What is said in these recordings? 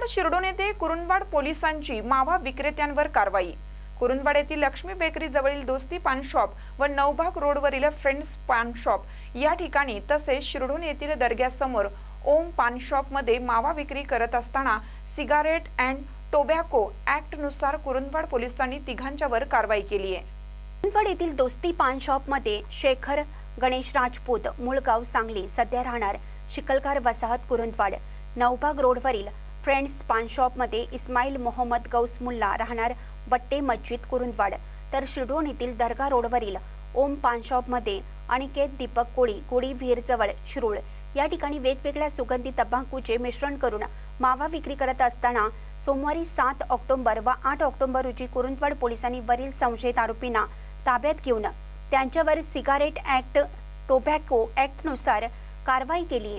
कुरुंदवाड शिरडोन येथे कुरुंदवाड पोलिसांची मावा विक्रेत्यांवर कारवाई. कुरुंदवाड येथील लक्ष्मी बेकरी जवळील दोस्ती पान शॉप व नवभाग रोडवरील फ्रेंड्स पान शॉप या ठिकाणी तसेच शिरडोन येथील दर्ग्यासमोर ओम पान शॉपमध्ये मावा विक्री करत असताना सिगारेट अँड टोबॅको ऍक्टनुसार कुरुंदवाड पोलिसांनी तिघांच्यावर कारवाई केली आहे. कुरुंदवाड येथील दोस्ती पान शॉपमध्ये शेखर गणेश राजपूत मूळगाव सांगली सध्या राहणार शिकलकार वसाहत कुरुंदवाड. नवभाग रोडवरील फ्रेंड्स पानशॉपमध्ये इस्माईल मोहम्मद गौस मुल्ला राहणार बट्टे मस्जिद कुरुंदवाड तर शिरडोण येथील दर्गा रोडवरील ओम पानशॉपमध्ये अनिकेत दीपक कोळी कोळी विहीरजवळ शिरूळ या ठिकाणी वेगवेगळ्या सुगंधी तंबाखूचे मिश्रण करून मावा विक्री करत असताना सोमवारी सात ऑक्टोबर व आठ ऑक्टोबर रोजी कुरुंदवाड पोलिसांनी वरील संशयित आरोपींना ताब्यात घेऊन त्यांच्यावर सिगारेट ऍक्ट टोबॅको ऍक्टनुसार कारवाई केली.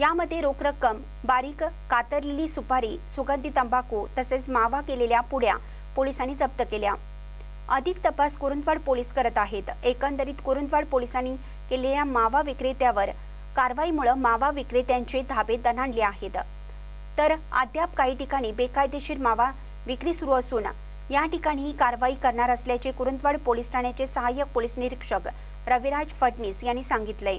यामध्ये रोख रक्कम बारीक कातरलेली सुपारी सुगंधी तंबाखू तसेच मावा केलेल्या पुड्या पोलिसांनी जप्त केल्या. अधिक तपास कुरुंदवाड पोलीस करत आहेत. एकंदरीत कुरुंदवाड पोलिसांनी केलेल्या मावा विक्रेत्यावर कारवाईमुळे मावा विक्रेत्यांचे धाबे दणाणले आहेत. तर अद्याप काही ठिकाणी बेकायदेशीर मावा विक्री सुरू असून या ठिकाणी ही कारवाई करणार असल्याचे कुरुंदवाड पोलीस ठाण्याचे सहाय्यक पोलीस निरीक्षक रविराज फडणीस यांनी सांगितलंय